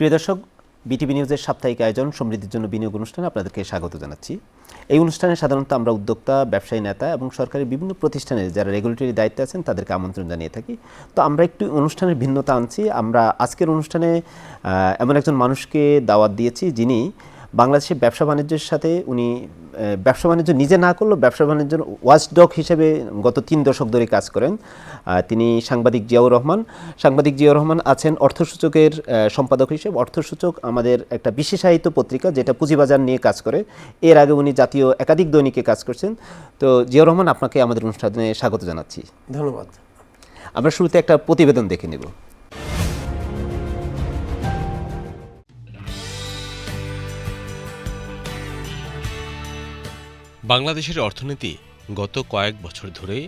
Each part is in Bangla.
প্রিয় দর্শক, বিটিভি নিউজের সাপ্তাহিক আয়োজন সমৃদ্ধির জন্য বিনিয়োগ অনুষ্ঠানে আপনাদেরকে স্বাগত জানাচ্ছি। এই অনুষ্ঠানে সাধারণত আমরা উদ্যোক্তা, ব্যবসায়ী নেতা এবং সরকারি বিভিন্ন প্রতিষ্ঠানে যারা রেগুলেটরি দায়িত্বে আছেন তাদেরকে আমন্ত্রণ জানিয়ে থাকি। তো আমরা একটু অনুষ্ঠানের ভিন্নতা আনছি। আমরা আজকের অনুষ্ঠানে এমন একজন মানুষকে দাওয়াত দিয়েছি যিনি বাংলাদেশের ব্যবসা বাণিজ্যের সাথে উনি ব্যবসা বাণিজ্য নিজে না করলেও ব্যবসা বাণিজ্যের ওয়াচডগ হিসেবে গত তিন দশক ধরে কাজ করেন। তিনি সাংবাদিক জিয়াউর রহমান। সাংবাদিক জিয়াউর রহমান আছেন অর্থসূচকের সম্পাদক হিসেবে। অর্থসূচক আমাদের একটা বিশেষায়িত পত্রিকা যেটা পুঁজিবাজার নিয়ে কাজ করে। এর আগে উনি জাতীয় একাধিক দৈনিকে কাজ করছেন। তো জিয়াউর রহমান আপনাকে আমাদের অনুষ্ঠানে স্বাগত জানাচ্ছি। ধন্যবাদ। আমরা শুরুতে একটা প্রতিবেদন দেখে নেব। বাংলাদেশের অর্থনীতি গত কয়েক বছর ধরে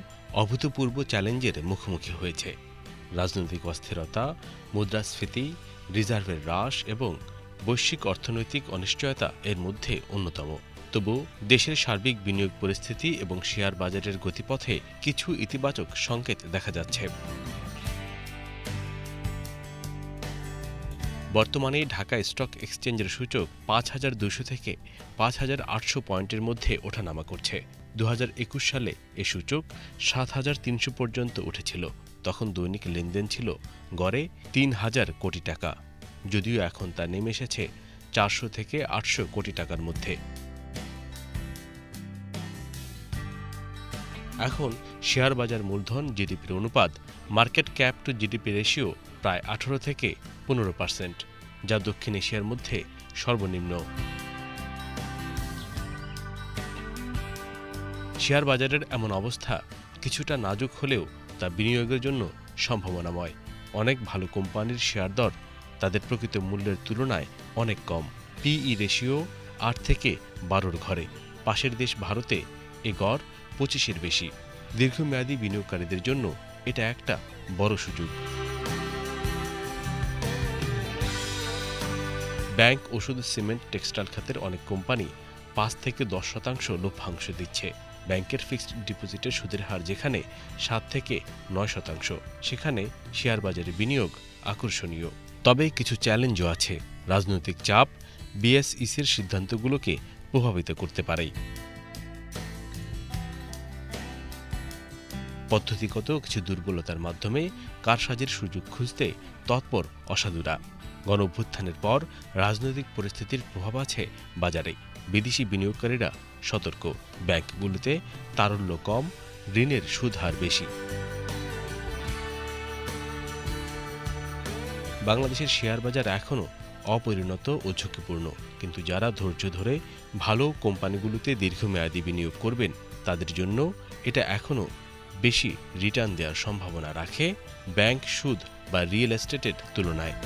অভূতপূর্ব চ্যালেঞ্জের মুখোমুখি হয়েছে। রাজনৈতিক অস্থিরতা, মুদ্রাস্ফীতি, রিজার্ভের হ্রাস এবং বৈশ্বিক অর্থনৈতিক অনিশ্চয়তা এর মধ্যে অন্যতম। তবু দেশের সার্বিক বিনিয়োগ পরিস্থিতি এবং শেয়ার বাজারের গতিপথে কিছু ইতিবাচক সংকেত দেখা যাচ্ছে। বর্তমানে ঢাকা স্টক এক্সচেঞ্জের সূচক পাঁচ হাজার দুশো থেকে পাঁচ হাজার আটশো পয়েন্টের মধ্যে ওঠানামা করছে। দু হাজার একুশ সালে এ সূচক সাত হাজার তিনশো পর্যন্ত উঠেছিল। তখন দৈনিক লেনদেন ছিল গড়ে তিন হাজার কোটি টাকা। যদিও এখন তা নেমে এসেছে চারশো থেকে আটশো কোটি টাকার মধ্যে। এখন শেয়ার বাজার মূলধন জিডিপির অনুপাত, market cap to GDP ratio প্রায় আঠারো থেকে পনেরো পার্সেন্ট, যা দক্ষিণ এশিয়ার মধ্যে সর্বনিম্ন। শেয়ার বাজারের এমন অবস্থা কিছুটা নাজুক হলেও তা বিনিয়োগের জন্য সম্ভাবনাময়। অনেক ভালো কোম্পানির শেয়ার দর তাদের প্রকৃত মূল্যের তুলনায় অনেক কম। পিই রেশিও আট থেকে বারোর ঘরে। পাশের দেশ ভারতে এ গড় পঁচিশের বেশি। দীর্ঘমেয়াদী বিনিয়োগকারীদের জন্য এটা একটা বড় সুযোগ। ব্যাংক ওষুধ, সিমেন্ট, টেক্সটাইল খাতের অনেক কোম্পানি পাঁচ থেকে দশ শতাংশ লভ্যাংশ দিচ্ছে। ব্যাংকের ফিক্সড ডিপোজিটের সুদের হার যেখানে সাত থেকে নয় শতাংশ, সেখানে শেয়ার বাজারে বিনিয়োগ আকর্ষণীয়। তবে কিছু চ্যালেঞ্জও আছে। রাজনৈতিক চাপ, বিএসইসির সিদ্ধান্তগুলোকে প্রভাবিত করতে পারে। পদ্ধতিগত কিছু দুর্বলতার মাধ্যমে কারসাজির সুযোগ খুঁজতে তৎপর অসাধুরা। গণ অভ্যুত্থানের পর রাজনৈতিক পরিস্থিতির প্রভাব আছে বাজারে। বিদেশি বিনিয়োগকারীরা সতর্ক। ব্যাংকগুলোতে তারল্য কম, ঋণের সুদ হার বেশি। বাংলাদেশের শেয়ার বাজার এখনও অপরিণত ও ঝুঁকিপূর্ণ। কিন্তু যারা ধৈর্য ধরে ভালো কোম্পানিগুলোতে দীর্ঘমেয়াদী বিনিয়োগ করবেন, তাদের জন্য এটা এখনও বেশি রিটার্ন দেওয়ার সম্ভাবনা রাখে ব্যাংক সুদ বা রিয়েল এস্টেটের তুলনায়।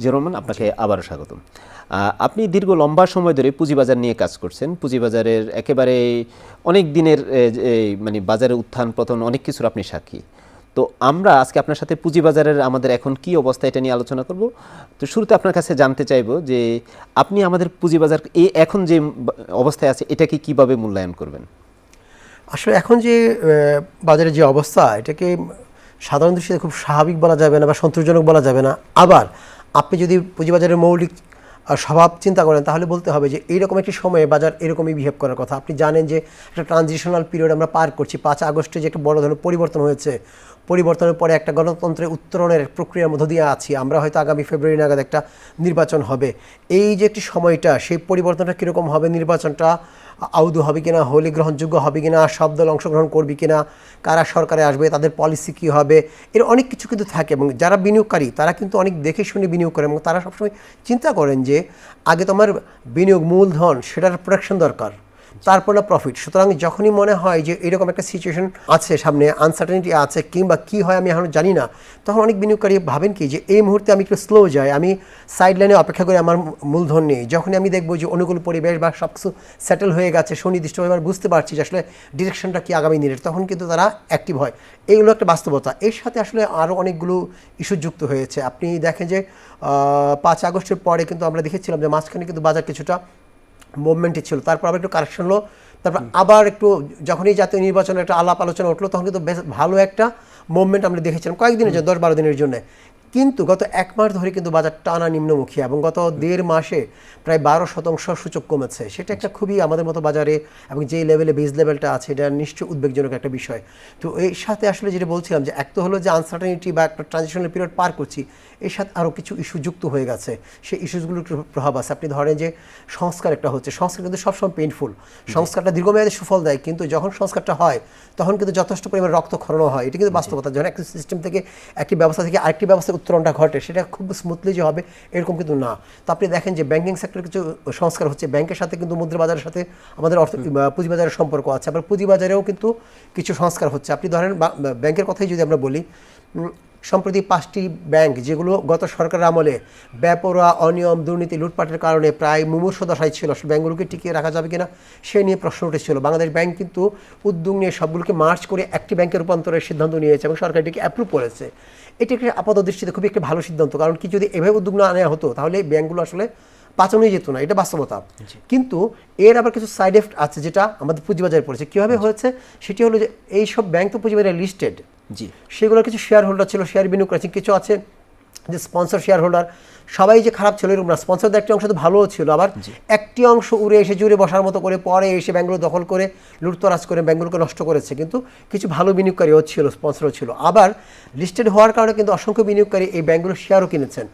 জিয়াউর রহমান আপনাকে আবারও স্বাগতম। আপনি দীর্ঘ লম্বা সময় ধরে পুঁজিবাজার নিয়ে কাজ করছেন। পুঁজিবাজারের একেবারে অনেক দিনের মানে বাজারের উত্থান, পতন, অনেক কিছুর আপনি সাক্ষী। তো আমরা আজকে আপনার সাথে পুঁজিবাজারের আমাদের এখন কি অবস্থা এটা নিয়ে আলোচনা করব। তো শুরুতে আপনার কাছে জানতে চাইব যে আপনি আমাদের পুঁজিবাজার এই এখন যে অবস্থায় আছে, এটাকে কীভাবে মূল্যায়ন করবেন? আসলে এখন যে বাজারের যে অবস্থা, এটাকে সাধারণ দৃষ্টিতে খুব স্বাভাবিক বলা যাবে না বা সন্তোষজনক বলা যাবে না। আবার আপনি যদি পুঁজিবাজারের মৌলিক স্বভাব চিন্তা করেন, তাহলে বলতে হবে যে এইরকম একটি সময়ে বাজার এরকমই বিহেভ করার কথা। আপনি জানেন যে একটা ট্রানজিশনাল পিরিয়ড আমরা পার করছি। পাঁচ আগস্টে যে একটা বড় ধরনের পরিবর্তন হয়েছে পরিবর্তনের পরে একটা গণতন্ত্রের উত্তরণের প্রক্রিয়ার মধ্য দিয়ে আছি। আমরা হয়তো আগামী ফেব্রুয়ারি নাগাদ একটা নির্বাচন হবে। এই যে একটি সময়টা, সেই পরিবর্তনটা কীরকম হবে? নির্বাচনটা আউদু হবে কিনা? হোলি গ্রহণযোগ্য হবে কিনা? সব দল অংশগ্রহণ করবে কিনা? কারা সরকারে আসবে? তাদের পলিসি কী হবে? এর অনেক কিছু কিন্তু থাকে এবং যারা বিনিয়োগকারী, তারা কিন্তু অনেক দেখে শুনে বিনিয়োগ করে এবং তারা সবসময় চিন্তা করেন যে আগে তোমার বিনিয়োগ মূলধন, সেটার প্রোটেকশন দরকার। তারপর প্রফিট সুতরাং যখনই মনে হয় যে এরকম একটা সিচুয়েশন আছে, সামনে আনসার্টেনিটি আছে, কিংবা কি হয় আমি এখন জানি না, তখন অনেক বিনিয়োগকারী ভাবেন কি যে এই মুহূর্তে আমি একটু স্লো যাই, আমি সাইড লাইনে অপেক্ষা করে আমার মূলধন নেই। যখনই আমি দেখব যে অনুকূল পরিবেশ বা সব কিছু সেটেল হয়ে গেছে সুনির্দিষ্টভাবে আমি বুঝতে পারছি যে আসলে ডিরেকশনটা কি আগামী দিনের, তখন কিন্তু তারা অ্যাক্টিভ হয়। এইগুলো একটা বাস্তবতা। এর সাথে আসলে আরও অনেকগুলো ইস্যু যুক্ত হয়েছে। আপনি দেখেন যে পাঁচ আগস্টের পরে কিন্তু আমরা দেখেছিলাম যে মাঝখানে কিন্তু বাজার কিছুটা মুভমেন্টে ছিল। তারপর আবার একটু কারেকশন হলো। তারপর আবার একটু যখনই জাতীয় নির্বাচনের একটা আলাপ আলোচনা উঠল তখন কিন্তু বেশ ভালো একটা মুভমেন্ট আমরা দেখেছিলাম কয়েকদিনের জন্য দশ বারো দিনের জন্য। কিন্তু গত এক মাস ধরে কিন্তু বাজার টানা নিম্নমুখী এবং গত দেড় মাসে প্রায় বারো শতাংশ সূচক কমেছে। সেটা একটা খুবই আমাদের মতো বাজারে এবং যে লেভেলে বেজ লেভেলটা আছে এটা নিশ্চয়ই উদ্বেগজনক একটা বিষয়। তো এর সাথে আসলে যেটা বলছিলাম যে এক তো হলো যে আনসার্টেনিটি বা একটা ট্রানজিশনাল পিরিয়ড পার করছি। এর সাথে আরও কিছু ইস্যু যুক্ত হয়ে গেছে। সেই ইস্যুসগুলোর একটু প্রভাব আছে। আপনি ধরেন যে সংস্কার একটা হচ্ছে সংস্কার কিন্তু সবসময় পেইনফুল সংস্কারটা দীর্ঘমেয়াদে সুফল দেয় কিন্তু যখন সংস্কারটা হয় তখন কিন্তু যথেষ্ট পরিমাণ রক্ত খরণ হয়। এটা কিন্তু বাস্তবতা। যখন একটি সিস্টেম থেকে একটি ব্যবস্থা থেকে আরেকটি ব্যবস্থার উত্তরণটা ঘটে সেটা খুব স্মুথলি যে হবে এরকম কিন্তু না। তো আপনি দেখেন যে ব্যাংকিং সেক্টরে কিছু সংস্কার হচ্ছে। ব্যাংকের সাথে কিন্তু মুদ্রা বাজারের সাথে আমাদের অর্থ পুঁজিবাজারের সম্পর্ক আছে। আবার পুঁজিবাজারেও কিন্তু কিছু সংস্কার হচ্ছে। আপনি ধরেন ব্যাংকের কথাই যদি আমরা বলি সম্প্রতি পাঁচটি ব্যাংক যেগুলো গত সরকারের আমলে বেপরোয়া অনিয়ম দুর্নীতি লুটপাটের কারণে প্রায় মুমূর্ষ দশায় ছিল। ব্যাংকগুলোকে টিকিয়ে রাখা যাবে কিনা সে নিয়ে প্রশ্ন উঠেছিল। বাংলাদেশ ব্যাংক কিন্তু উদ্যোগ নিয়ে সবগুলোকে মার্চ করে একটি ব্যাংকের রূপান্তরের সিদ্ধান্ত নিয়েছে এবং সরকার এটিকে অ্যাপ্রুভ করেছে। এটি একটি আপাত দৃষ্টিতে খুবই একটি ভালো সিদ্ধান্ত কারণ কি যদি এভাবে উদ্যোগ না নেওয়া হতো তাহলে এই ব্যাংকগুলো আসলে পাচানোই যেত না এটা বাস্তবতা। কিন্তু এর আবার কিছু সাইড এফেক্ট আছে যেটা আমাদের পুঁজিবাজারে পড়েছে। কীভাবে হয়েছে? সেটি হলো যে এই সব ব্যাংক তো পুঁজিবাজারে লিস্টেড জি। সেগুলোর কিছু শেয়ার হোল্ডার ছিল শেয়ার বিনিয়োগ করেছে কিছু আছে যে স্পন্সর শেয়ার হোল্ডার সবাই যে খারাপ ছিল এরকম না। স্পন্সরদের একটি অংশ তো ভালোও ছিল আবার একটি অংশ উড়ে এসে জুড়ে বসার মতো করে পরে এসে ব্যাঙ্গুলো দখল করে লুটতরাজ করে ব্যাঙ্গুলোকে নষ্ট করেছে। কিন্তু কিছু ভালো বিনিয়োগকারীও ছিল স্পন্সরও ছিল। আবার লিস্টেড হওয়ার কারণে কিন্তু অসংখ্য বিনিয়োগকারী এই ব্যাঙ্কগুলো শেয়ারও কিনেছেন।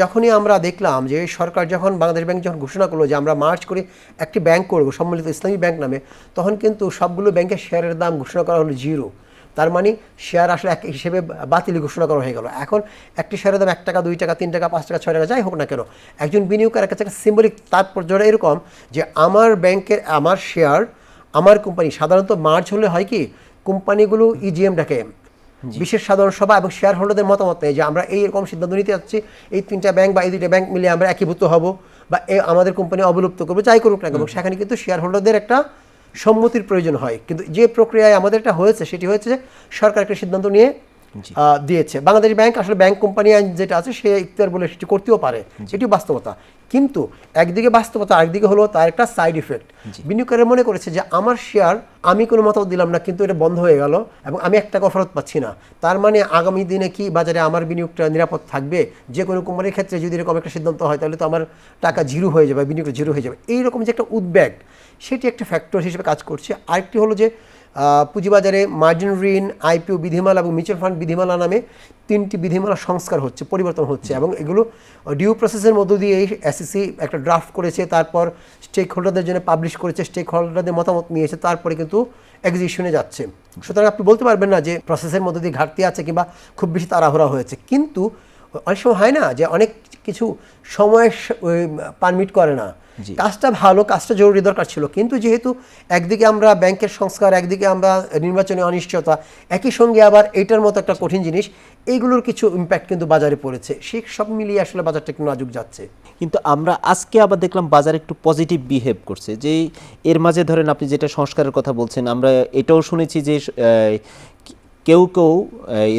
যখনই আমরা দেখলাম যে সরকার যখন বাংলাদেশ ব্যাংক যখন ঘোষণা করল যে আমরা মার্চ করে একটি ব্যাংক করব সম্মিলিত ইসলামী ব্যাংক নামে তখন কিন্তু সবগুলো ব্যাংকের শেয়ারের দাম ঘোষণা করা হলো জিরো তার মানে শেয়ার আসলে এক হিসেবে বাতিল ঘোষণা করা হয়ে গেল। এখন একটি শেয়ারের দাম এক টাকা দুই টাকা তিন টাকা পাঁচ টাকা ছয় টাকা যাই হোক না কেন একজন বিনিয়োগকারের কাছে একটা সিম্বলিক তাৎপর্য এরকম যে আমার ব্যাংকের আমার শেয়ার আমার কোম্পানি সাধারণত মার্চ হলে হয় কি কোম্পানিগুলো E ইজিএম ডাকে। বিশেষ সাধারণ সভা এবং শেয়ার হোল্ডারদের মতামত নেই যে আমরা এই রকম সিদ্ধান্ত নিতে যাচ্ছি এই তিনটা ব্যাংক বা এই দুইটা ব্যাংক মিলে আমরা একীভূত হব বা এ আমাদের কোম্পানি অবলুপ্ত করব যাই করুক না কেন সেখানে কিন্তু শেয়ার হোল্ডারদের একটা সম্মতির প্রয়োজন হয়। কিন্তু যে প্রক্রিয়ায় আমাদের এটা হয়েছে, সেটি হয়েছে সরকার একটা সিদ্ধান্ত নিয়ে দিয়েছে। বাংলাদেশ ব্যাংক আসলে ব্যাংক কোম্পানি আইন যেটা আছে সে ইখতিয়ার বলে সেটি করতেও পারে। এটি বাস্তবতা। কিন্তু একদিকে বাস্তবতা আরেকদিকে হলো তার একটা সাইড ইফেক্ট বিনিয়োগকারী মনে করেছে যে আমার শেয়ার আমি কোনো মতামত দিলাম না কিন্তু এটা বন্ধ হয়ে গেল এবং আমি এক টাকা ফেরত পাচ্ছি না। তার মানে আগামী দিনে কি বাজারে আমার বিনিয়োগটা নিরাপদ থাকবে? যে কোনো কোম্পানির ক্ষেত্রে যদি এরকম একটা সিদ্ধান্ত হয় তাহলে তো আমার টাকা জিরো হয়ে যাবে বিনিয়োগটা জিরো হয়ে যাবে। এইরকম যে একটা উদ্বেগ সেটি একটা ফ্যাক্টর হিসেবে কাজ করছে। আরেকটি হলো যে পুঁজিবাজারে মার্জিন ঋণ আইপিও বিধিমালা এবং মিউচুয়াল ফান্ড বিধিমালা নামে তিনটি বিধিমালা সংস্কার হচ্ছে, পরিবর্তন হচ্ছে এবং এগুলো ডিউ প্রসেসের মধ্য দিয়ে এসএসসি একটা ড্রাফট করেছে, তারপর স্টেক হোল্ডারদের জন্য পাবলিশ করেছে স্টেক হোল্ডারদের মতামত নিয়েছে, তারপরে কিন্তু এক্সিকিউশনে যাচ্ছে। সুতরাং আপনি বলতে পারবেন না যে প্রসেসের মধ্যে দিয়ে ঘাটতি আছে কিংবা খুব বেশি তাড়াহুড়া হয়েছে। কিন্তু অনেক সময় হয় না যে অনেক কিছু সময় পারমিট করে না। কাজটা ভালো কাজটা জরুরি দরকার ছিল। কিন্তু যেহেতু একদিকে আমরা ব্যাংকের সংস্কার একদিকে আমরা নির্বাচনী অনিশ্চয়তা একই সঙ্গে আবার এইটার মতো একটা কঠিন জিনিস এইগুলোর কিছু ইম্প্যাক্ট কিন্তু বাজারে পড়েছে। সে সব মিলিয়ে আসলে বাজারটা একটু নাজুক যাচ্ছে। কিন্তু আমরা আজকে আবার দেখলাম বাজার একটু পজিটিভ বিহেভ করছে। যে এর মাঝে ধরেন আপনি যেটা সংস্কারের কথা বলছেন আমরা এটাও শুনেছি যে কেউ কেউ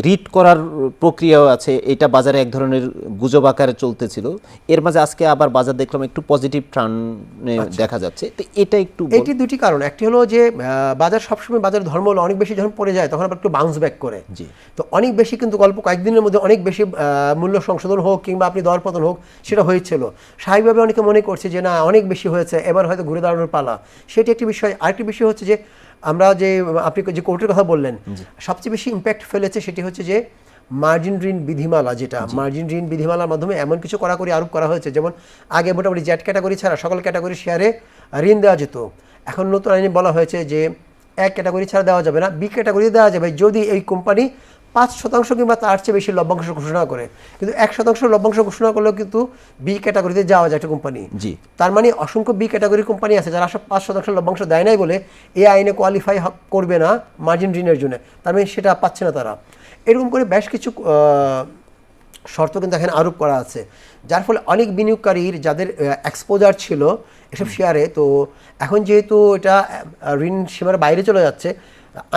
রিড করার প্রক্রিয়াও আছে এটা বাজারে এক ধরনের গুজব আকারে চলতেছিল। এর মাঝে আজকে আবার বাজার দেখলাম একটু পজিটিভ টার্নে দেখা যাচ্ছে। তো এটা একটু এটি দুটি কারণ। একটি হলো যে বাজার সবসময় বাজার ধর্ম হলো অনেক বেশি যখন পড়ে যায় তখন আবার একটু বাউন্স ব্যাক করে। জি। তো অনেক বেশি কিন্তু গল্প কয়েকদিনের মধ্যে অনেক বেশি মূল্য সংশোধন হোক কিংবা আপনি দরপতন হোক সেটা হয়েছিল। স্বাভাবিকভাবে অনেকে মনে করছে যে না অনেক বেশি হয়েছে এবার হয়তো ঘুরে দাঁড়ানোর পালা। সেটি একটি বিষয়। আরেকটি বিষয় হচ্ছে যে আমরা যে আপনি যে কোর্টের কথা বললেন সবচেয়ে বেশি ইম্প্যাক্ট ফেলেছে সেটি হচ্ছে যে মার্জিন ঋণ বিধিমালা যেটা মার্জিন ঋণ বিধিমালার মাধ্যমে এমন কিছু কড়াকড়ি আরোপ করা হয়েছে। যেমন আগে মোটামুটি জ্যাট ক্যাটাগরি ছাড়া সকল ক্যাটাগরি শেয়ারে ঋণ দেওয়া যেত। এখন নতুন আইনে বলা হয়েছে যে এক ক্যাটাগরি ছাড়া দেওয়া যাবে না বি ক্যাটাগরি দেওয়া যাবে। যদি এই কোম্পানি পাঁচ শতাংশ কিংবা তার চেয়ে বেশি লভ্যাংশ ঘোষণা করে। কিন্তু এক শতাংশ লভ্যাংশ ঘোষণা করলেও কিন্তু বি ক্যাটাগরিতে যাওয়া যায় একটা কোম্পানি জি। তার মানে অসংখ্য বি ক্যাটাগরি কোম্পানি আছে যারা সব পাঁচ শতাংশ লভ্যাংশ দেয় নাই বলে এই আইনে কোয়ালিফাই করবে না মার্জিন ঋণের জন্য। তার মানে সেটা পাচ্ছে না তারা। এরকম করে বেশ কিছু শর্ত কিন্তু এখানে আরোপ করা আছে। যার ফলে অনেক বিনিয়োগকারীর যাদের এক্সপোজার ছিল এসব শেয়ারে তো এখন যেহেতু এটা ঋণ সীমার বাইরে চলে যাচ্ছে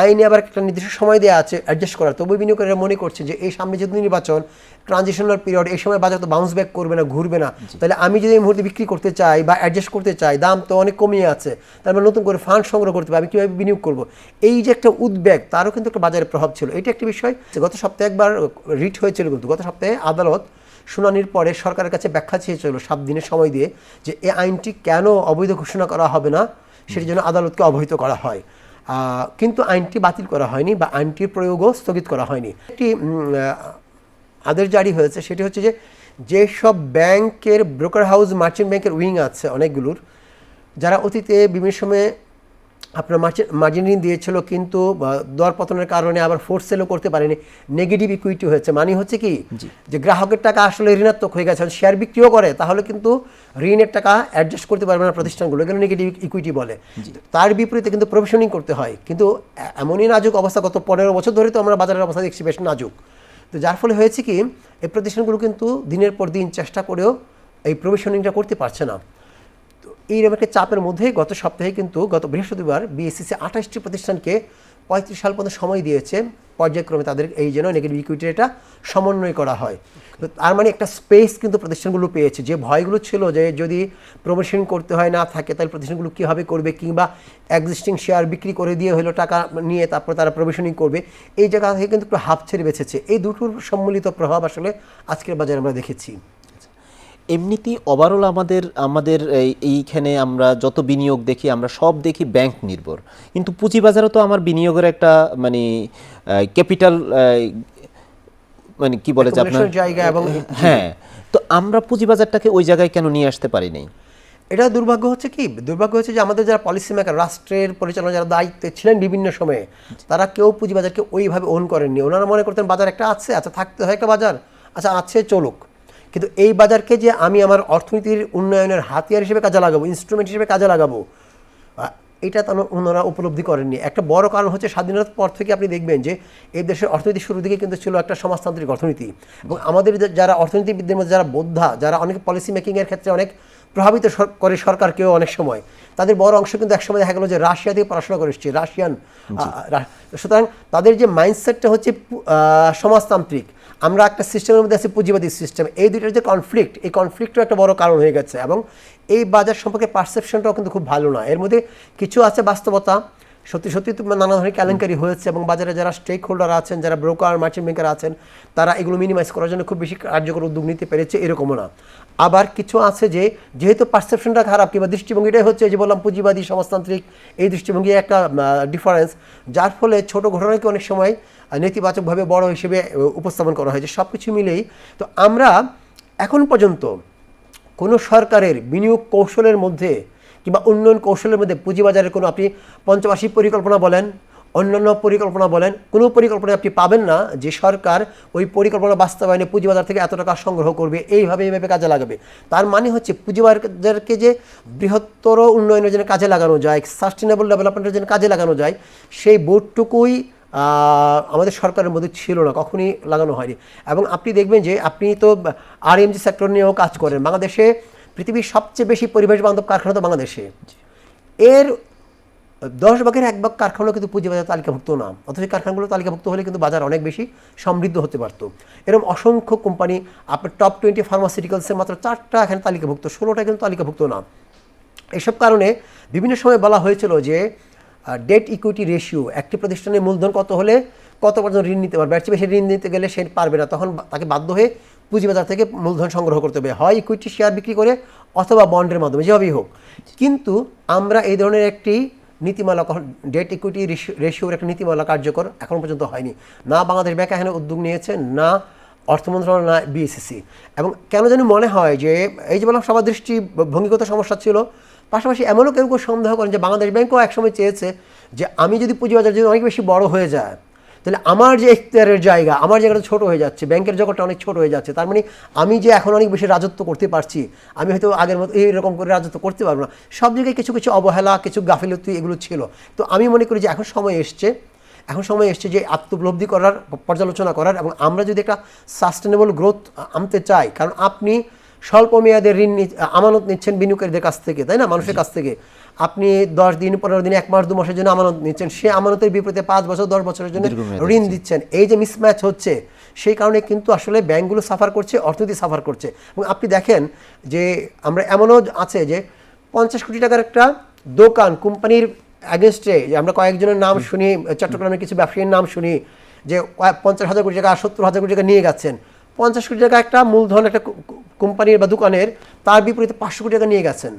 আইনে আবার একটা নির্দিষ্ট সময় দেওয়া আছে অ্যাডজাস্ট করার। তবু বিনিয়োগকারীরা মনে করছে যে এই সামনে যেহেতু নির্বাচন ট্রানজিশনাল পিরিয়ড এই সময় বাজার তো বাউন্স ব্যাক করবে না ঘুরবে না। তাহলে আমি যদি এই মুহূর্তে বিক্রি করতে চাই বা অ্যাডজাস্ট করতে চাই দাম তো অনেক কমিয়ে আছে তার মানে নতুন করে ফান্ড সংগ্রহ করতে হবে আমি কীভাবে বিনিয়োগ করব? এই যে একটা উদ্বেগ তারও কিন্তু একটা বাজারে প্রভাব ছিল। এটা একটি বিষয় গত সপ্তাহে একবার রিট হয়েছিল কিন্তু গত সপ্তাহে আদালত শুনানির পরে সরকারের কাছে ব্যাখ্যা চেয়েছিল সাত দিনের সময় দিয়ে যে এই আইনটি কেন অবৈধ ঘোষণা করা হবে না সেটির জন্য আদালতকে অবহিত করা হয়। কিন্তু আইনটি বাতিল করা হয়নি বা আইনটির প্রয়োগও স্থগিত করা হয়নি। একটি আদেশ জারি হয়েছে, সেটি হচ্ছে যে যেসব ব্যাংকের ব্রোকার হাউস মার্চেন্ট ব্যাংকের উইং আছে অনেকগুলোর, যারা অতীতে বিভিন্ন সময়ে আপনার মার্জিন ঋণ দিয়েছিল কিন্তু বা, দর পতনের কারণে আবার ফোর্স সেলও করতে পারেনি নেগেটিভ ইকুইটি হয়েছে। মানে হচ্ছে কি যে গ্রাহকের টাকা আসলে ঋণাত্মক হয়ে গেছে শেয়ার বিক্রিও করে তাহলে কিন্তু ঋণের টাকা অ্যাডজাস্ট করতে পারবে না প্রতিষ্ঠানগুলো। এগুলো নেগেটিভ ইকুইটি বলে। তার বিপরীতে কিন্তু প্রভিশনিং করতে হয়। কিন্তু এমনই নাজুক অবস্থা গত পনেরো বছর ধরে তো আমরা বাজারের অবস্থা দেখছি বেশ নাজুক। তো যার ফলে হয়েছে কি এই প্রতিষ্ঠানগুলো কিন্তু দিনের পর দিন চেষ্টা করেও এই প্রভিশনিংটা করতে পারছে না। এইরকম একটা চাপের মধ্যেই গত সপ্তাহে কিন্তু গত বৃহস্পতিবার বিএসসিসি আঠাশটি প্রতিষ্ঠানকে পঁয়ত্রিশ সাল পর্যন্ত সময় দিয়েছে। পর্যায়ক্রমে তাদের এই জন্য নেগেটিভ ইকুইটির এটা সমন্বয় করা হয়। তো তার মানে একটা স্পেস কিন্তু প্রতিষ্ঠানগুলো পেয়েছে। যে ভয়গুলো ছিল যে যদি প্রমোশন করতে হয়, না থাকে, তাহলে প্রতিষ্ঠানগুলো কীভাবে করবে কিংবা এক্সিস্টিং শেয়ার বিক্রি করে দিয়ে হলো টাকা নিয়ে তারপর তারা প্রবেশনিং করবে। এই জায়গা থেকে কিন্তু একটু হাফ ছেড়ে বেঁচেছে। এই দুটোর সম্মিলিত প্রভাব আসলে আজকের বাজারে আমরা দেখেছি। এমনিতেই ওভারঅল আমাদের আমাদের এই- এইখানে আমরা যত বিনিয়োগ দেখি আমরা সব দেখি ব্যাংক নির্ভর। কিন্তু পুঁজিবাজারও তো আমার বিনিয়োগের একটা মানে ক্যাপিটাল মানে কি বলে যে আপনার জায়গা এবং হ্যাঁ তো আমরা পুঁজিবাজারটাকে ওই জায়গায় কেন নিয়ে আসতে পারি নাই এটা দুর্ভাগ্য হচ্ছে কি? দুর্ভাগ্য হচ্ছে যে আমাদের যারা পলিসি মেকার রাষ্ট্রের পরিচালনা যারা দায়িত্বে ছিলেন বিভিন্ন সময়ে তারা কেউ পুঁজিবাজারকে ওইভাবে ওন করেননি। ওনারা মনে করতেন বাজার একটা আছে আচ্ছা থাকতে হয় একটা বাজার আচ্ছা আছে চলুক। কিন্তু এই বাজারকে যে আমি আমার অর্থনীতির উন্নয়নের হাতিয়ার হিসেবে কাজে লাগাবো ইনস্ট্রুমেন্ট হিসেবে কাজে লাগাবো এটা তো ওনারা উপলব্ধি করেননি। একটা বড় কারণ হচ্ছে স্বাধীনতার পর থেকে আপনি দেখবেন যে এই দেশের অর্থনীতি শুরু দিকে কিন্তু ছিল একটা সমাজতান্ত্রিক অর্থনীতি। এবং আমাদের যারা অর্থনীতিবিদদের মধ্যে যারা বোদ্ধা যারা অনেক পলিসি মেকিংয়ের ক্ষেত্রে অনেক প্রভাবিত সর- করে সরকারকেও অনেক সময় তাদের বড় অংশ কিন্তু একসময় দেখা গেলো যে রাশিয়া থেকে পড়াশোনা করে এসছে রাশিয়ান সুতরাং তাদের যে মাইন্ডসেটটা হচ্ছে সমাজতান্ত্রিক আমরা একটা সিস্টেমের মধ্যে আছি, পুঁজিবাদী সিস্টেম। এই দুইটার যে কনফ্লিক্ট এই কনফ্লিক্টও একটা বড় কারণ হয়ে গেছে। এবং এই বাজার সম্পর্কে পারসেপশনটাও কিন্তু খুব ভালো না এর মধ্যে কিছু আছে বাস্তবতা। সত্যি সত্যি তো নানা ধরনের কেলেঙ্কারি হয়েছে এবং বাজারে যারা স্টেক হোল্ডার আছেন, যারা ব্রোকার মার্চেন্ট ব্যাংকার আছেন, তারা এগুলো মিনিমাইজ করার জন্য খুব বেশি কার্যকর উদ্যোগ নিতে পেরেছে এরকমও না। আবার কিছু আছে যে, যেহেতু পারসেপশনটা খারাপ কিংবা দৃষ্টিভঙ্গিটাই হচ্ছে যে বললাম পুঁজিবাদী, সমাজতান্ত্রিক, এই দৃষ্টিভঙ্গি একটা ডিফারেন্স যার ফলে ছোট ঘটনাকে অনেক সময় নেতিবাচকভাবে বড় হিসেবে উপস্থাপন করা হয়েছে। সব কিছু মিলেই তো আমরা এখন পর্যন্ত কোনো সরকারের বিনিয়োগ কৌশলের মধ্যে কিংবা উন্নয়ন কৌশলের মধ্যে পুঁজিবাজারের কোনো আপনি পঞ্চবার্ষিক পরিকল্পনা বলেন, অন্যান্য পরিকল্পনা বলেন, কোনো পরিকল্পনা আপনি পাবেন না যে সরকার ওই পরিকল্পনা বাস্তবায়নে পুঁজিবাজার থেকে এত টাকা সংগ্রহ করবে, এইভাবে এইভাবে কাজে লাগাবে। তার মানে হচ্ছে পুঁজিবাজারকে যে বৃহত্তর উন্নয়নের জন্য কাজে লাগানো যায় সাস্টেনেবল ডেভেলপমেন্টের জন্য কাজে লাগানো যায়, সেই বোর্ডটুকুই আমাদের সরকারের মধ্যে ছিল না, কখনই লাগানো হয়নি। এবং আপনি দেখবেন যে আপনি তো আর আরএমজি সেক্টর নিয়েও কাজ করেন, বাংলাদেশে পৃথিবীর সবচেয়ে বেশি পরিবেশ বান্ধব কারখানা তো বাংলাদেশে। এর দশ ভাগের এক ভাগ কারখানা কিন্তু পুঁজিবাজার তালিকাভুক্ত না। অথচ কারখানাগুলো তালিকাভুক্ত হলে কিন্তু বাজার অনেক বেশি সমৃদ্ধ হতে পারত। এরকম অসংখ্য কোম্পানি, আপনার টপ টোয়েন্টি ফার্মাসিউটিক্যালসের মাত্র চারটা এখানে তালিকাভুক্ত, ষোলোটা কিন্তু তালিকাভুক্ত না। এসব কারণে বিভিন্ন সময় বলা হয়েছিল যে ডেট ইকুইটি রেশিও একটি প্রতিষ্ঠানের মূলধন কত হলে কত পর্যন্ত ঋণ নিতে পারবে? বেশি ঋণ নিতে গেলে সে পারবে না। তখন তাকে বাধ্য হয়ে পুঁজিবাজার থেকে মূলধন সংগ্রহ করতে হবে। হয় ইকুইটি শেয়ার বিক্রি করে অথবা বন্ডের মাধ্যমে, যেভাবেই হোক। কিন্তু আমরা এই ধরনের একটি নীতিমালা ডেট ইকুইটি রেশিওর একটা নীতিমালা কার্যকর এখন পর্যন্ত হয়নি। না বাংলাদেশ ব্যাংক এখানে উদ্যোগ নিয়েছে, না অর্থ মন্ত্রণালয়, না বিএসসিসি এবং কেন জানি মনে হয় যে, এই যে বললাম, সবার দৃষ্টি ভঙ্গিগত সমস্যা ছিল। পাশাপাশি এমনও কেউ কেউ সন্দেহ করেন যে, বাংলাদেশ ব্যাংকও একসময় চেয়েছে যে, আমি যদি পুঁজিবাজার যদি অনেক বেশি বড় হয়ে যায় তাহলে আমার যে এখতিয়ারের জায়গা আমার জায়গাটা ছোট হয়ে যাচ্ছে ব্যাংকের জগৎটা অনেক ছোট হয়ে যাচ্ছে তার মানে আমি যে এখন অনেক বেশি রাজত্ব করতে পারছি আমি হয়তো আগের মতো এইরকম করে রাজত্ব করতে পারব না। সব জায়গায় কিছু কিছু অবহেলা কিছু গাফিলতি এগুলো ছিল। তো আমি মনে করি যে এখন সময় এসছে এখন সময় এসছে যে আত্মোপলব্ধি করার পর্যালোচনা করার এবং আমরা যদি একটা সাস্টেনেবল গ্রোথ আনতে চাই কারণ আপনি স্বল্প মেয়াদের ঋণ আমানত নিচ্ছেন বিনিয়োগকারীদের কাছ থেকে তাই না? মানুষের কাছ থেকে। আপনি দশ দিন পনেরো দিন এক মাস দু মাসের জন্য আমানত নিচ্ছেন। সে আমানতের বিপরীতে পাঁচ বছর দশ বছরের জন্য ঋণ দিচ্ছেন। এই যে মিসম্যাচ হচ্ছে সেই কারণে কিন্তু আসলে ব্যাংকগুলো সাফার করছে অর্থনীতি সাফার করছে। এবং আপনি দেখেন যে আমরা এমনও আছে যে পঞ্চাশ কোটি টাকার একটা দোকান কোম্পানির অ্যাগেনস্টে যে আমরা কয়েকজনের নাম শুনি চট্টগ্রামের কিছু ব্যবসায়ীর নাম শুনি যে পঞ্চাশ হাজার কোটি টাকা সত্তর হাজার কোটি টাকা নিয়ে গেছেন। পঞ্চাশ কোটি টাকা একটা মূলধন একটা কোম্পানির বা দোকানের তার বিপরীতে পাঁচশো কোটি টাকা নিয়ে গেছেন।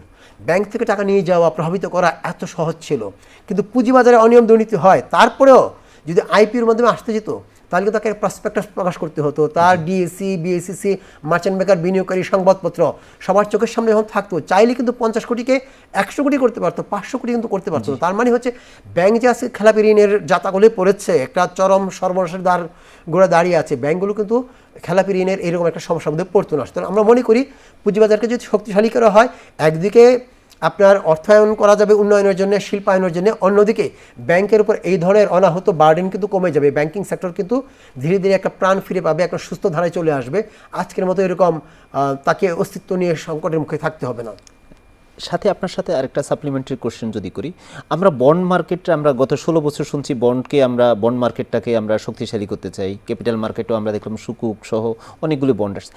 ব্যাংক থেকে টাকা নিয়ে যাওয়া, প্রভাবিত করা এত সহজ ছিল। কিন্তু পুঁজিবাজারে অনিয়ম দুর্নীতি হয়। তারপরেও যদি আইপিওর মাধ্যমে আসতে যেত তাহলে কিন্তু তাকে প্রসপেক্টাস প্রকাশ করতে হতো। তার ডিএসসি বিএসসিসি মার্চেন্ট মেকার বিনিয়োগকারী সংবাদপত্র সবার চোখের সামনে যখন থাকতো। চাইলে কিন্তু পঞ্চাশ কোটিকে একশো কোটি করতে পারতো পাঁচশো কোটি কিন্তু করতে পারতো। তার মানে হচ্ছে ব্যাংক যে আজকে খেলাপি ঋণের জাতাগুলি পড়েছে একটা চরম সর্বনাশের দ্বার গোড়া দাঁড়িয়ে আছে ব্যাংকগুলো কিন্তু খেলাপি ঋণের এরকম একটা সমস্যার মধ্যে পড়তো না। সুতরাং আমরা মনে করি পুঁজিবাজারকে যদি শক্তিশালী করা হয় একদিকে আপনার অর্থায়ন করা যাবে উন্নয়নের জন্য, শিল্পায়নের জন্য। অন্যদিকে, ব্যাংকের উপর এই ধরনের অনাহত বার্ডেন কিন্তু কমে যাবে। ব্যাংকিং সেক্টর কিন্তু ধীরে ধীরে একটা প্রাণ ফিরে পাবে, একটা সুস্থ ধারায় চলে আসবে। আজকের মতো এরকম তাকে অস্তিত্ব নিয়ে সংকটের মুখে থাকতে হবে না। সাথে আপনার সাথে আরেকটা সাপ্লিমেন্টারি কোশ্চেন যদি করি, আমরা বন্ড মার্কেটটা আমরা গত ষোলো বছর শুনছি বন্ডকে আমরা বন্ড মার্কেটটাকে আমরা শক্তিশালী করতে চাই। ক্যাপিটাল মার্কেটও আমরা দেখলাম সুকুক সহ অনেকগুলো বন্ড আসছে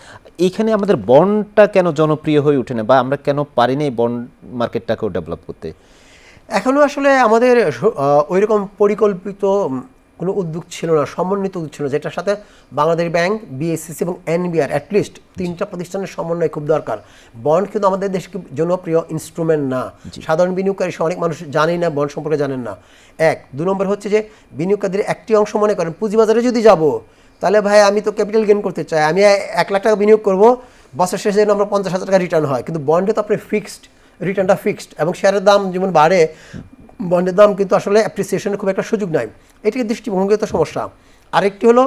এইখানে আমাদের বন্ডটা কেন জনপ্রিয় হয়ে ওঠে না বা আমরা কেন পারিনি বন্ড মার্কেটটাকেও ডেভেলপ করতে? এখনও আসলে আমাদের ওই রকম পরিকল্পিত কোনো উদ্যোগ ছিল না সমন্বিত উদ্যোগ ছিল যেটার সাথে বাংলাদেশ ব্যাংক বিএসসিসি এবং এনবিআর অ্যাটলিস্ট তিনটা প্রতিষ্ঠানের সমন্বয় খুব দরকার। বন্ড কিন্তু আমাদের দেশে খুব জনপ্রিয় ইনস্ট্রুমেন্ট না। সাধারণ বিনিয়োগকারী অনেক মানুষ জানেই না বন্ড সম্পর্কে জানেন না। এক দু নম্বর হচ্ছে যে বিনিয়োগকারীদের একটি অংশ মনে করেন পুঁজিবাজারে যদি যাব তাহলে ভাই আমি তো ক্যাপিটাল গেইন করতে চাই আমি এক লাখ টাকা বিনিয়োগ করব বছর শেষে যেন আমরা পঞ্চাশ হাজার টাকা রিটার্ন হয়। কিন্তু বন্ডে তো আপনার ফিক্সড রিটার্নটা ফিক্সড এবং শেয়ারের দাম যেমন বাড়ে বন্ডের দাম কিন্তু আসলে অ্যাপ্রিসিয়েশনের খুব একটা সুযোগ নাই। এটিকে দৃষ্টিভঙ্গিগত সমস্যা। আরেকটি হলো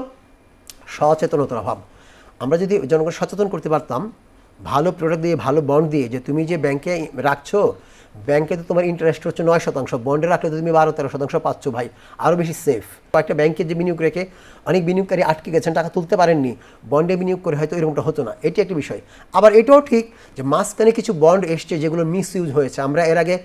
সচেতনতার অভাব। আমরা যদি জনগণ সচেতন করতে পারতাম, ভালো প্রোডাক্ট দিয়ে, ভালো বন্ড দিয়ে যে তুমি যে ব্যাংকে রাখছো ব্যাংকে তো তোমার ইন্টারেস্ট হচ্ছে নয় শতাংশ বন্ডে রাখলে তো তুমি বারো তেরো শতাংশ পাচ্ছ ভাই আরও বেশি সেফ একটা ব্যাংকে যে বিনিয়োগ রেখে অনেক বিনিয়োগকারী আটকে গেছেন, টাকা তুলতে পারেননি বন্ডে বিনিয়োগ করে হয়তো এরকমটা হতো না। এটি একটি বিষয়। আবার এটাও ঠিক যে মাঝখানে কিছু বন্ড এসছে যেগুলো মিস ইউজ হয়েছে। আমরা এর আগে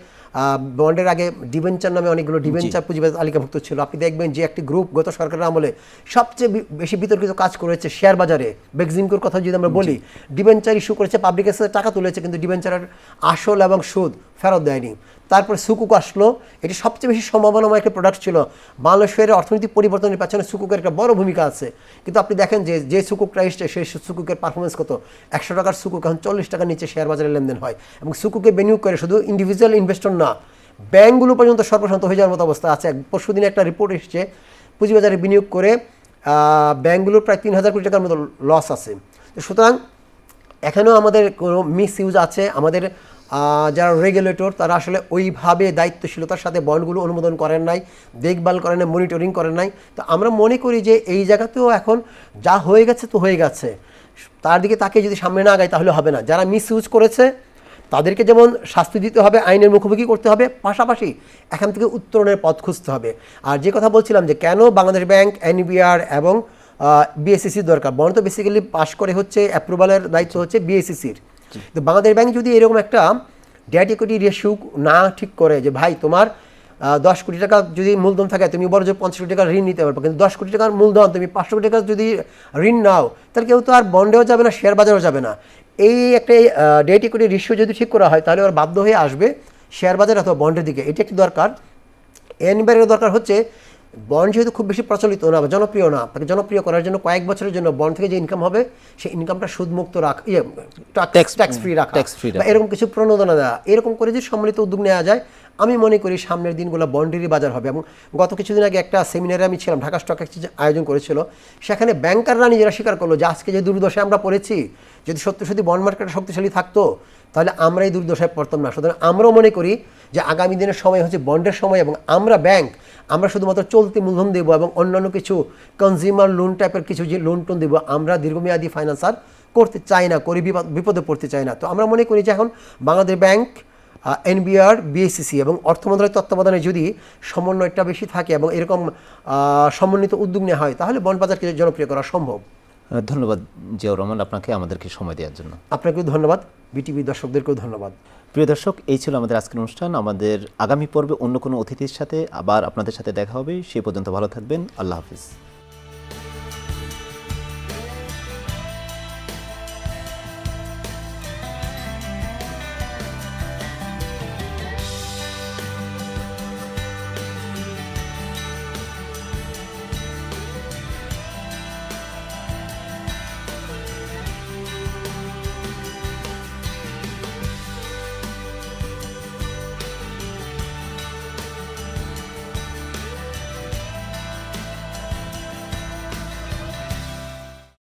বন্ডের আগে ডিভেঞ্চার নামে অনেকগুলো ডিভেঞ্চার পুঁজিবাজার তালিকাভুক্ত ছিল। আপনি দেখবেন যে একটি গ্রুপ গত সরকারের আমলে সবচেয়ে বেশি বিতর্কিত কাজ করেছে শেয়ার বাজারে। বেক্সিমকোর কথা যদি আমরা বলি ডিভেঞ্চার ইস্যু করেছে পাবলিকের সাথে টাকা তুলেছে কিন্তু ডিভেঞ্চারের আসল এবং সুদ ফেরত দেয়নি। তারপর সুকুক আসলো। এটি সবচেয়ে বেশি সম্ভাবনাময় একটা প্রোডাক্ট ছিল। বাংলাদেশের অর্থনৈতিক পরিবর্তনের পেছনে সুকুকের একটা বড় ভূমিকা আছে। কিন্তু আপনি দেখেন যে যে সুকুকটা এসছে সেই সুকুকের পারফরমেন্স কত? একশো টাকার সুকুক এখন চল্লিশ টাকার নিচে শেয়ার বাজারে লেনদেন হয়। এবং সুকুকে বিনিয়োগ করে শুধু ইন্ডিভিজুয়াল ইনভেস্টর না ব্যাঙ্কগুলো পর্যন্ত সর্বশান্ত হয়ে যাওয়ার মতো অবস্থা আছে। পরশু দিনে একটা রিপোর্ট এসছে পুঁজিবাজারে বিনিয়োগ করে আহ, ব্যাংকগুলোর প্রায় তিন হাজার কোটি টাকার মতো লস আছে। সুতরাং এখানেও আমাদের কোনো মিস ইউজ আছে। আমাদের যারা রেগুলেটর তারা আসলে ওইভাবে দায়িত্বশীলতার সাথে বন্ডগুলো অনুমোদন করেন নাই, দেখভাল করেন নাই মনিটরিং করেন নাই। তো আমরা মনে করি যে এই জায়গাতেও এখন যা হয়ে গেছে তো হয়ে গেছে। তার দিকে তাকে যদি সামনে না আগায় তাহলে হবে না। যারা মিস ইউজ করেছে, তাদেরকে যেমন শাস্তি দিতে হবে, আইনের মুখোমুখি করতে হবে, পাশাপাশি এখান থেকে উত্তরণের পথ খুঁজতে হবে। আর যে কথা বলছিলাম যে কেন বাংলাদেশ ব্যাংক এনবিআর এবং বিএসসিসির দরকার বরং তো বেসিক্যালি পাশ করে হচ্ছে অ্যাপ্রুভালের দায়িত্ব হচ্ছে বিএসসিসির তো বাংলাদেশ ব্যাংক যদি এরকম একটা ডেট ইকুইটি রেশিও না ঠিক করে যে, ভাই, তোমার দশ কোটি টাকা যদি মূলধন থাকে, তুমি বড় যে পঞ্চাশ কোটি টাকার ঋণ নিতে পারবে। কিন্তু দশ কোটি টাকার মূলধন, তুমি পাঁচশো কোটি টাকা যদি ঋণ নাও, তাহলে কেউ তো আর বন্ডেও যাবে না শেয়ার বাজারেও যাবে না। এই একটা ডেট ইকুইটি রেশিও যদি ঠিক করা হয়, তাহলে ওরা বাধ্য হয়ে আসবে শেয়ার বাজার অথবা বন্ডের দিকে। এটা একটি দরকার। এনবারের দরকার হচ্ছে বন্ড যেহেতু খুব বেশি প্রচলিত না বা জনপ্রিয় না তাকে জনপ্রিয় করার জন্য কয়েক বছরের জন্য বন্ড থেকে যে ইনকাম হবে সেই ইনকামটা সুদমুক্ত রাখ ইয়ে ট্যাক্স ট্যাক্স ফ্রি রাখা ট্যাক্স ফ্রি বা এরকম কিছু প্রণোদনা দেওয়া এরকম করে যদি সম্মিলিত উদ্যোগ নেওয়া যায় আমি মনে করি সামনের দিনগুলো বন্ডেরই বাজার হবে। এবং গত কিছুদিন আগে একটা সেমিনারে আমি ছিলাম ঢাকা স্টক এক্সচেঞ্জ আয়োজন করেছিল। সেখানে ব্যাংকাররা নিজেরা স্বীকার করল যে আজকে যে দুর্দশায় আমরা পড়েছি যদি সত্যি সত্যি বন্ড মার্কেট শক্তিশালী থাকতো তাহলে আমরা এই দুর্দশায় পড়তাম না। সুতরাং আমরাও মনে করি যে আগামী দিনের সময় হচ্ছে বন্ডের সময় এবং আমরা ব্যাংক আমরা শুধুমাত্র চলতি মূলধন দেবো এবং অন্যান্য কিছু কনজিউমার লোন টাইপের কিছু যে লোন টোন দেবো আমরা দীর্ঘমেয়াদী ফাইন্যান্স আর করতে চাই না করি বিপদ- পড়তে চাই না। তো আমরা মনে করি যে এখন বাংলাদেশ ব্যাংক এনবিআর বিএসসিসি এবং অর্থ মন্ত্রণালয়ের তত্ত্বাবধানে যদি সমন্বয়টা বেশি থাকে এবং এরকম সমন্বিত উদ্যোগ নেওয়া হয় তাহলে বন্ড বাজারকে জনপ্রিয় করা সম্ভব। ধন্যবাদ জিয়াউর রহমান আপনাকে আমাদেরকে সময় দেওয়ার জন্য। আপনাকেও ধন্যবাদ। বিটিভি দর্শকদেরকেও ধন্যবাদ। প্রিয় দর্শক, এই ছিল আমাদের আজকের অনুষ্ঠান। আমাদের আগামী পর্বে অন্য কোনো অতিথির সাথে আবার আপনাদের সাথে দেখা হবে। সেই পর্যন্ত ভালো থাকবেন। আল্লাহ হাফিজ।